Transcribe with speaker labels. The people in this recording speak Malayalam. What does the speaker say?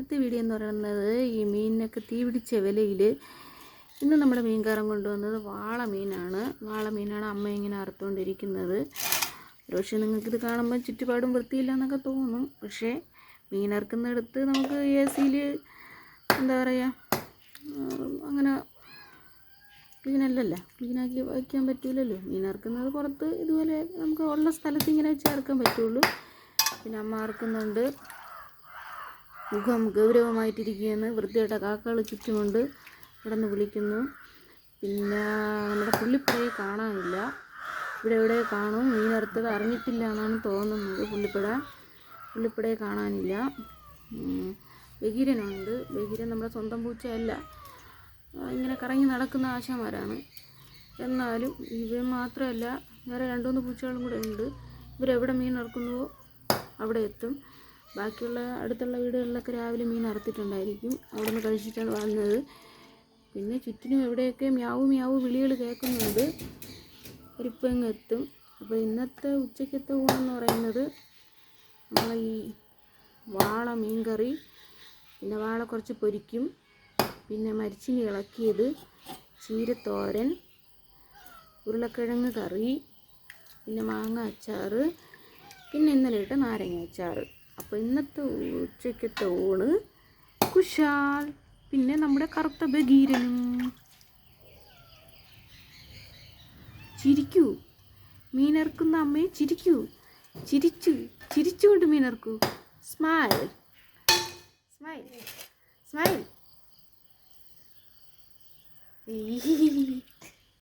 Speaker 1: ഇന്നത്തെ വീഡിയോ എന്ന് പറയുന്നത് ഈ മീനിനൊക്കെ തീ പിടിച്ച വിലയിൽ ഇന്ന് നമ്മുടെ മീൻകാരൻ കൊണ്ടുവന്നത് വാള മീനാണ്. വാള മീനാണ് അമ്മ ഇങ്ങനെ അറുത്തുകൊണ്ടിരിക്കുന്നത് പക്ഷേ നിങ്ങൾക്കിത് കാണുമ്പോൾ ചുറ്റുപാടും വൃത്തിയില്ല എന്നൊക്കെ തോന്നും. പക്ഷേ മീൻ അറുക്കുന്നിടത്ത് നമുക്ക് എ സിയിൽ എന്താ പറയുക അങ്ങനെ ക്ലീനല്ലല്ലോ ക്ലീനാക്കി വയ്ക്കാൻ പറ്റൂലല്ലോ. മീൻ അറുക്കുന്നത് പുറത്ത് ഇതുപോലെ നമുക്ക് ഉള്ള സ്ഥലത്ത് ഇങ്ങനെ വെച്ച് അറുക്കാൻ പറ്റുള്ളൂ. പിന്നെ അമ്മ അറുക്കുന്നുണ്ട്. മുഖം ഗൗരവമായിട്ടിരിക്കുകയാണ്. വൃത്തിയായിട്ട് കാക്കകൾ ചുറ്റുമുണ്ട് കിടന്ന് വിളിക്കുന്നു. പിന്നെ നമ്മുടെ പുള്ളിപ്പുഴയെ കാണാനില്ല. ഇവിടെ എവിടെ കാണും? മീനറുത്തത് അറിഞ്ഞിട്ടില്ല എന്നാണ് തോന്നുന്നത് പുള്ളിപ്പുഴ. പുള്ളിപ്പുഴയെ കാണാനില്ല. ബഹിരനുണ്ട് ബഗീരൻ നമ്മുടെ സ്വന്തം പൂച്ചയല്ല. ഇങ്ങനെ കറങ്ങി നടക്കുന്ന ആശാമാരാണ് എന്നാലും ഇവ മാത്രമല്ല വേറെ രണ്ടുമൂന്ന് പൂച്ചകളും കൂടെ ഉണ്ട്. ഇവരെവിടെ മീൻ ഇറക്കുന്നുവോ അവിടെ എത്തും. ബാക്കിയുള്ള അടുത്തുള്ള വീടുകളിലൊക്കെ രാവിലെ മീൻ അറുത്തിട്ടുണ്ടായിരിക്കും. അവിടെ നിന്ന് കഴിച്ചിട്ടാണ് വന്നത് പിന്നെ ചുറ്റിനും എവിടെയൊക്കെ മ്യാവു മ്യാവു വിളികൾ കേൾക്കുന്നുണ്ട്. ഒരിപ്പങ്ങെത്തും അപ്പോൾ ഇന്നത്തെ ഉച്ചയ്ക്കത്തെ ഊണെന്ന് പറയുന്നത് നമ്മൾ ഈ വാള മീൻ കറി പിന്നെ വാള കുറച്ച് പൊരിക്കും പിന്നെ മരിച്ചിനി ഇളക്കിയത് ചീരത്തോരൻ ഉരുളക്കിഴങ്ങ് കറി പിന്നെ മാങ്ങ അച്ചാറ് പിന്നെ ഇന്നലെ ഇട്ട നാരങ്ങ അച്ചാറ്. അപ്പോൾ ഇന്നത്തെ ഉച്ചയ്ക്കത്തെ ഊണ് കുശാൽ പിന്നെ നമ്മുടെ കറുത്ത ബഗീരനും ചിരിക്കൂ. മീനർക്കുന്ന അമ്മയെ ചിരിക്കൂ. ചിരിച്ചു ചിരിച്ചുകൊണ്ട് മീനർക്കൂ. സ്മൈൽ. സ്മൈൽ. സ്മൈൽ.